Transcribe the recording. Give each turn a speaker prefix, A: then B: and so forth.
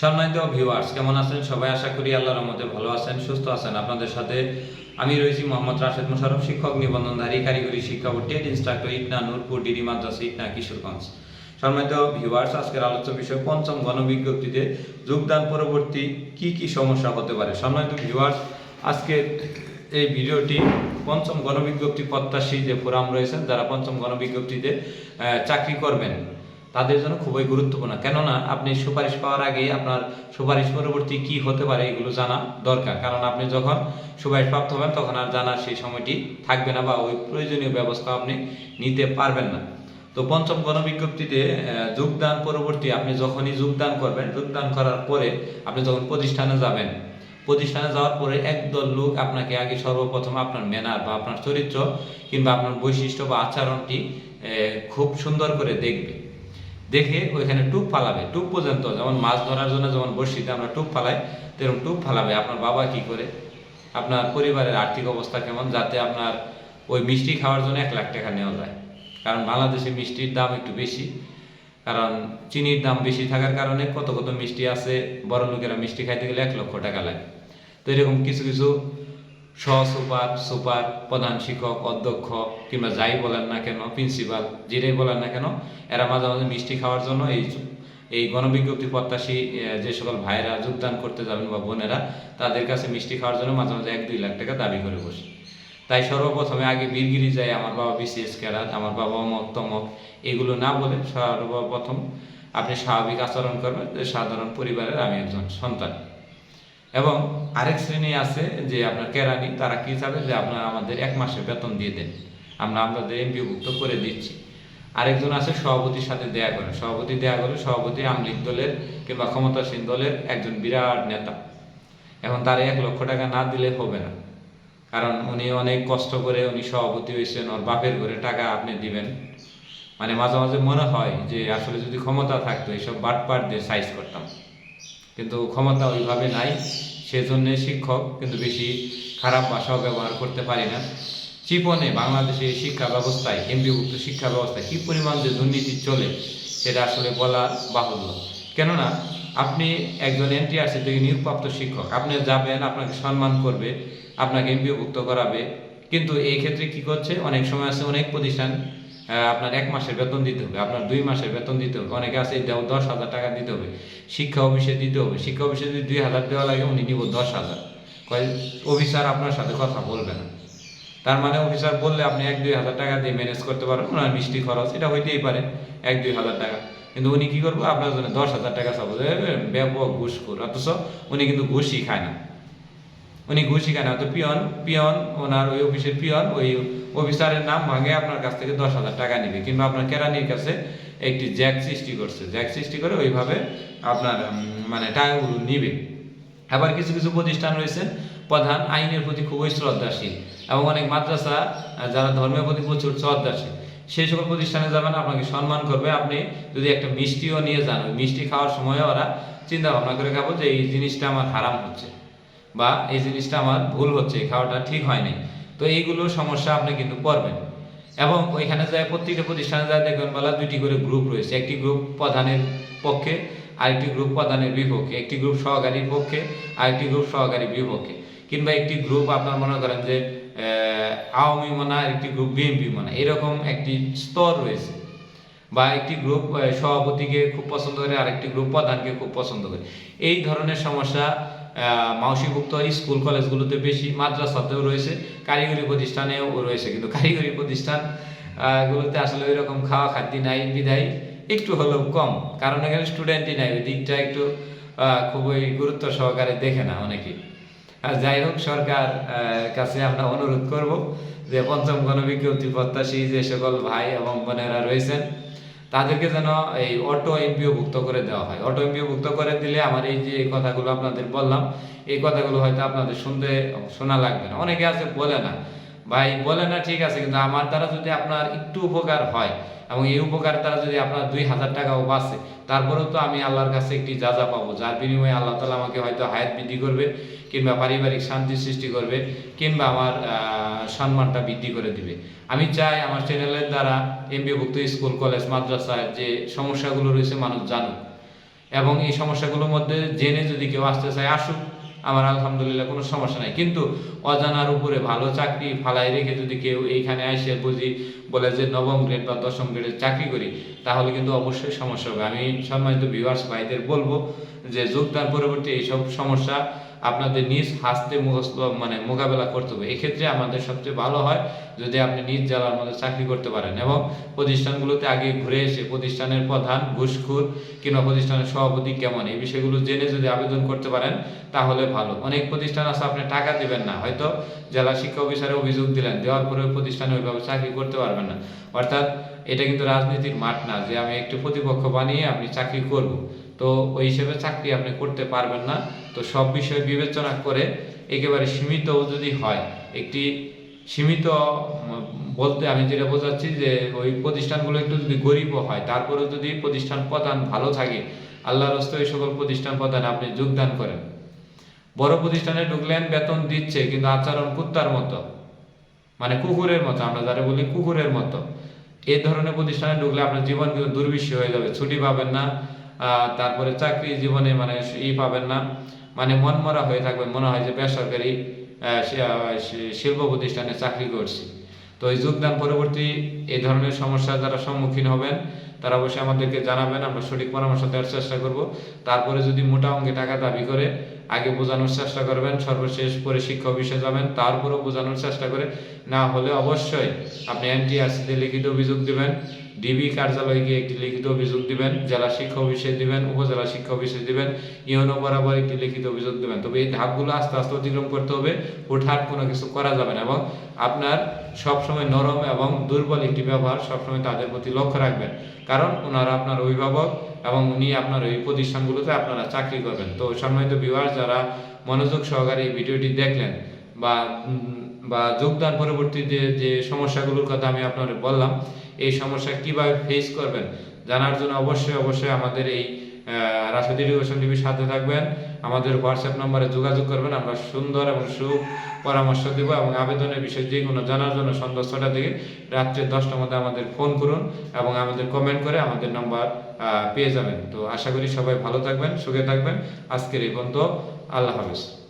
A: সম্মানিত ভিউয়ার্স কেমন আছেন? সবাই আশা করি আল্লাহর রহমতে ভালো আছেন, সুস্থ আছেন। আপনাদের সাথে আমি রয়েছি মোহাম্মদ রাশেদ মোশারফ শিক্ষক নিবন্ধনধারী, কারিগরি শিক্ষা ও টেট ইনস্ট্রাক্টর, ইটনা নূরপুর, ডিডি মাদ্রাসা, ইটনা কিশোরগঞ্জ। সম্মানিত ভিউয়ার্স আজকের আলোচ্য বিষয়, পঞ্চম গণবিজ্ঞপ্তিতে যোগদান পরবর্তী কি কি সমস্যা হতে পারে? সম্মানিত ভিউয়ার্স আজকে এই ভিডিওটি পঞ্চম গণবিজ্ঞপ্তি প্রত্যাশী যে ফোরাম রয়েছেন যারা পঞ্চম গণবিজ্ঞপ্তিতে চাকরি করবেন তাদের জন্য খুবই গুরুত্বপূর্ণ। কেননা আপনি সুপারিশ পাওয়ার আগে আপনার সুপারিশ পরবর্তী কি হতে পারে এগুলো জানা দরকার। কারণ আপনি যখন সুপারিশ প্রাপ্ত হবেন, তখন আর জানার সেই সময়টি থাকবে না বা ওই প্রয়োজনীয় ব্যবস্থা আপনি নিতে পারবেন না। তো পঞ্চম গণবিজ্ঞপ্তিতে যোগদান পরবর্তী আপনি যখনই যোগদান করবেন, যোগদান করার পরে আপনি যখন প্রতিষ্ঠানে যাবেন, প্রতিষ্ঠানে যাওয়ার পরে একদল লোক আপনাকে আগে সর্বপ্রথম আপনার ম্যানার বা আপনার চরিত্র কিংবা আপনার বৈশিষ্ট্য বা আচরণটি খুব সুন্দর করে দেখবে। দেখে ওইখানে টুপ ফালাবে। টুপ পর্যন্ত, যেমন মাছ ধরার জন্য যেমন বড়শিতে আমরা টুপ ফালাই তেরকম টুপ ফালাবে। আপনার বাবা কি করে? আপনার পরিবারের আর্থিক অবস্থা কেমন? যাতে আপনার ওই মিষ্টি খাওয়ার জন্য এক লাখ টাকা নেওয়া যায়। কারণ বাংলাদেশে মিষ্টির দাম একটু বেশি। কারণ চিনির দাম বেশি থাকার কারণে কত কত মিষ্টি আছে, বড় লোকেরা মিষ্টি খাইতে গেলে এক লক্ষ টাকা লাগে। তো এরকম কিছু কিছু সহ সুপার সুপার প্রধান শিক্ষক, অধ্যক্ষ কিংবা যাই বলেন না কেন প্রিন্সিপাল যেটাই বলেন না কেন, এরা মাঝে মাঝে মিষ্টি খাওয়ার জন্য এই এই গণবিজ্ঞপ্তি প্রত্যাশী যে সকল ভাইয়েরা যোগদান করতে যাবেন বা বোনেরা, তাদের কাছে মিষ্টি খাওয়ার জন্য মাঝে মাঝে এক, দুই লাখ টাকা দাবি করে বসে। তাই সর্বপ্রথমে আগে বীরগিরি যায় আমার বাবা বিসিএস ক্যাডার, আমার বাবা অমক তমক, এগুলো না বলে সর্বপ্রথম আপনি স্বাভাবিক আচরণ করবেন যে সাধারণ পরিবারের আমি একজন সন্তান। এবং আরেক শ্রেণি আছে যে আপনার কেরানি, তারা কি চাবে যে আপনার আমাদের এক মাসের বেতন দিয়ে দেন। আমরা আপনাদের এমপিভুক্ত করে দিচ্ছি। আরেকজন আছে সভাপতির সাথে দেয়া করে। সভাপতি দেয়া করে, সভাপতি আমলিক দলের কিংবা ক্ষমতাসীন দলের একজন বিরাট নেতা। এখন তার এক লক্ষ টাকা না দিলে হবে না। কারণ উনি অনেক কষ্ট করে উনি সভাপতি হয়েছেন, ওর বাপের ঘরে টাকা আপনি দিবেন। মানে মাঝে মাঝে মনে হয় যে আসলে যদি ক্ষমতা থাকতো, এইসব বাটপাট দিয়ে সাইজ করতাম। কিন্তু ক্ষমতা ওইভাবে নাই, সেজন্য শিক্ষক কিন্তু বেশি খারাপ ভাষাও ব্যবহার করতে পারি না। চিপনে বাংলাদেশের শিক্ষা ব্যবস্থায় এমপিভুক্ত শিক্ষা ব্যবস্থায় কী পরিমাণ যে দুর্নীতি চলে, সেটা আসলে বলা বাহুল্য। কেননা, আপনি একজন এনটিআরসি থেকে নিয়োগপ্রাপ্ত শিক্ষক, আপনি যাবেন, আপনাকে সম্মান করবে, আপনাকে এমপিভুক্ত করাবে, কিন্তু এই ক্ষেত্রে কি করছে? অনেক সময় আছে, অনেক প্রতিষ্ঠান আপনার এক মাসের বেতন দিতে হবে আপনার দুই মাসের বেতন দিতে হবে। অনেকে আছে দশ হাজার টাকা দিতে হবে। শিক্ষা অফিসে দিতে হবে। শিক্ষা অফিসে যদি দুই হাজার দেওয়া লাগে উনি নিব দশ হাজার। কয় অফিসার আপনার সাথে কথা বলবে না। তার মানে অফিসার বললে আপনি এক দুই হাজার টাকা দিয়ে ম্যানেজ করতে পারবেন ওনার মিষ্টি খরচ এটা হইতেই পারে এক দুই হাজার টাকা। কিন্তু উনি কি করব? আপনার জন্য দশ হাজার টাকা চাবো যে, এ, ব্যাপক অথচ উনি কিন্তু ঘুষই খায় না। উনি ঘুষই খায় না। তো পিয়ন পিয়ন ওনার ওই অফিসের পিয়ন, ওই অফিসারের নাম ভাঙে আপনার কাছ থেকে দশ হাজার টাকা নিবে। কিংবা আপনার কেরানির কাছে একটি জ্যাক সৃষ্টি করছে। জ্যাক সৃষ্টি করে ওইভাবে আপনার মানে টাকাগুলো নিবে। আবার কিছু কিছু প্রতিষ্ঠান রয়েছে, প্রধান আইনের প্রতি খুবই শ্রদ্ধাশীল এবং অনেক মাদ্রাসা যারা ধর্মের প্রতি প্রচুর শ্রদ্ধাশীল, সেই সকল প্রতিষ্ঠানে যাবেন, আপনাকে সম্মান করবে। আপনি যদি একটা মিষ্টিও নিয়ে যান মিষ্টি খাওয়ার সময় ওরা চিন্তা ভাবনা করে খাব যে এই জিনিসটা আমার হারাম হচ্ছে। বা এই জিনিসটা আমার ভুল হচ্ছে খাওয়াটা ঠিক হয়নি। তো এইগুলো সমস্যা আপনি কিন্তু পড়বেন। এবং ওইখানে যায়, প্রত্যেকটা প্রতিষ্ঠানে যায়, দেখবেন বলা দুইটি করে গ্রুপ রয়েছে। একটি গ্রুপ প্রধানের পক্ষে, আরেকটি গ্রুপ প্রধানের বিপক্ষে। একটি গ্রুপ সহকারীর পক্ষে, আরেকটি গ্রুপ সহকারী বিপক্ষে। কিংবা একটি গ্রুপ আপনার মনে করেন যে আওয়ামী মনা, আরেকটি গ্রুপ বিএনপি মনা। এরকম একটি স্তর রয়েছে। বা একটি গ্রুপ সভাপতিকে খুব পছন্দ করে, আরেকটি গ্রুপ প্রধানকে খুব পছন্দ করে। এই ধরনের সমস্যা মাউসীভুক্ত স্কুল কলেজগুলোতে বেশি, মাদ্রাসাতেও রয়েছে, কারিগরি প্রতিষ্ঠানেও রয়েছে। কিন্তু কারিগরি প্রতিষ্ঠান গুলোতে আসলে ওই রকম খাওয়া খাদ্য নাই, বিদায় একটু হলেও কম। কারণ এখানে স্টুডেন্টই নাই, ওই দিকটা একটু খুবই গুরুত্ব সহকারে দেখে না অনেকে। আর যাই হোক, সরকার কাছে আমরা অনুরোধ করব যে পঞ্চম গণবিজ্ঞপ্তি প্রত্যাশী যে সকল ভাই এবং বোনেরা রয়েছেন তাদেরকে যেন এই অটো এমপিও ভুক্ত করে দেওয়া হয়। অটো এমপিও ভুক্ত করে দিলে আমার এই যে এই কথাগুলো আপনাদের বললাম, এই কথাগুলো হয়তো আপনাদের শুনতে, শোনা লাগবে না। অনেকে আছে বলে না ভাই বলে না, ঠিক আছে। কিন্তু আমার দ্বারা যদি আপনার একটু উপকার হয় এবং এই উপকার দ্বারা যদি আপনার দুই হাজার টাকাও বাঁচে, তারপরেও তো আমি আল্লাহর কাছে একটি যা যা পাবো, যার বিনিময়ে আল্লাহ তালা আমাকে হয়তো হায়াত বৃদ্ধি করবে, কিংবা পারিবারিক শান্তি সৃষ্টি করবে, কিংবা আমার সম্মানটা বৃদ্ধি করে দিবে। আমি চাই আমার চ্যানেলের দ্বারা এমবিভুক্ত স্কুল, কলেজ, মাদ্রাসার যে সমস্যাগুলো রয়েছে মানুষ জানুক এবং এই সমস্যাগুলোর মধ্যে জেনে যদি কেউ আসতে চায়, আসুক। আমার আলহামদুলিল্লাহ কোনো সমস্যা নাই। কিন্তু অজানার উপরে ভালো চাকরি ফালাই রেখে যদি কেউ এইখানে আসে বুঝি বলে যে নবম গ্রেড বা দশম গ্রেডের চাকরি করি, তাহলে কিন্তু অবশ্যই সমস্যা হবে। আমি সম্মানিত ভিউয়ার্স ভাইদের বলব যে যোগদান পরবর্তী এইসব সমস্যা আপনাদের নিজ হাসতে মানে মোকাবেলা করতে হবে। এক্ষেত্রে আমাদের সবচেয়ে ভালো হয় যদি আপনি নিজ জেলার মধ্যে চাকরি করতে পারেন এবং প্রতিষ্ঠানগুলোতে আগে ঘুরে এসে প্রতিষ্ঠানের প্রধান, ঘুষখুর কিংবা প্রতিষ্ঠানের সভাপতি কেমন, এই বিষয়গুলো জেনে যদি আবেদন করতে পারেন, তাহলে ভালো। অনেক প্রতিষ্ঠান আছে, আপনি টাকা দিবেন না। হয়তো জেলা শিক্ষা অফিসারে অভিযোগ দিলেন, দেওয়ার পরে প্রতিষ্ঠানে ওইভাবে চাকরি করতে পারবেন না। অর্থাৎ এটা কিন্তু রাজনীতির মাঠ না, যে আমি একটি প্রতিপক্ষ বানিয়ে আপনি চাকরি করব। তো ওই হিসেবে চাকরি আপনি করতে পারবেন না। তো সব বিষয় বিবেচনা করে একেবারে সীমিত যদি হয়, একটি সীমিত, বলতে আমি যেটা বোঝাচ্ছি যে ওই প্রতিষ্ঠানগুলো একটু যদি গরিবও হয়, তারপরেও যদি প্রতিষ্ঠান প্রধান ভালো থাকে আল্লাহ হস্তে ওই সকল প্রতিষ্ঠান প্রধানে আপনি যোগদান করেন। বড় প্রতিষ্ঠানে ঢুকলেন, বেতন দিচ্ছে, কিন্তু আচরণ কুত্তার মতো। মানে কুকুরের মতো, আমরা যারা বলি কুকুরের মতো। এই ধরনের প্রতিষ্ঠানে ঢুকলে আপনার জীবন কিন্তু দুর্বিষ হয়ে যাবে, ছুটি পাবেন না। তারপরে চাকরি জীবনে মানে ই পাবেন না। মানে মনমরা হয়ে থাকবেন মনে হয় যে বেসরকারি শিল্প প্রতিষ্ঠানে চাকরি করছি। তো এই যোগদান পরবর্তী এই ধরনের সমস্যা যারা সম্মুখীন হবেন, তারা অবশ্যই আমাদেরকে জানাবেন, আমরা সঠিক পরামর্শ দেওয়ার চেষ্টা করব। তারপরে যদি মোটা অঙ্কে টাকা দাবি করে, আগে বোঝানোর চেষ্টা করবেন, সর্বশেষ পরে শিক্ষা অফিসে যাবেন, তারপরেও বোঝানোর চেষ্টা করে। না হলে অবশ্যই আপনি এনটিআরসিতে লিখিত অভিযোগ দিবেন। ডিবি কার্যালয়ে গিয়ে একটি লিখিত অভিযোগ দিবেন, জেলা শিক্ষা অফিসে দিবেন, উপজেলা শিক্ষা অফিসে দিবেন, ইউনো বরাবর একটি লিখিত অভিযোগ দিবেন। তবে এই ধাপগুলো আস্তে আস্তে অতিক্রম করতে হবে, হুটহাট কোনো কিছু করা যাবে না এবং আপনার সবসময় নরম এবং দুর্বল একটি ব্যবহার সবসময় তাদের প্রতি লক্ষ্য রাখবেন। কারণ ওনারা আপনার অভিভাবক এবং উনি আপনার ওই প্রতিষ্ঠানগুলোতে আপনারা চাকরি করবেন। তো সম্মানিত বিভাগ যারা মনোযোগ সহকারে এই ভিডিওটি দেখলেন বা বা যোগদান পরবর্তীতে যে সমস্যাগুলোর কথা আমি আপনাদের বললাম এই সমস্যা কীভাবে ফেস করবেন? জানার জন্য অবশ্যই অবশ্যই আমাদের এই রাশিদ এডুকেশন টিভির সাথে থাকবেন। আমাদের হোয়াটসঅ্যাপ নম্বরে যোগাযোগ করবেন। আমরা সুন্দর এবং সু পরামর্শ দেব এবং আবেদনের বিষয়ে যে কোনো জানার জন্য সন্ধ্যা ছটা থেকে রাত্রে দশটার মধ্যে আমাদের ফোন করুন এবং আমাদের কমেন্ট করে আমাদের নাম্বার পেয়ে যাবেন। তো আশা করি সবাই ভালো থাকবেন, সুখে থাকবেন। আজকের এই পর্যন্ত আল্লাহ হাফিজ।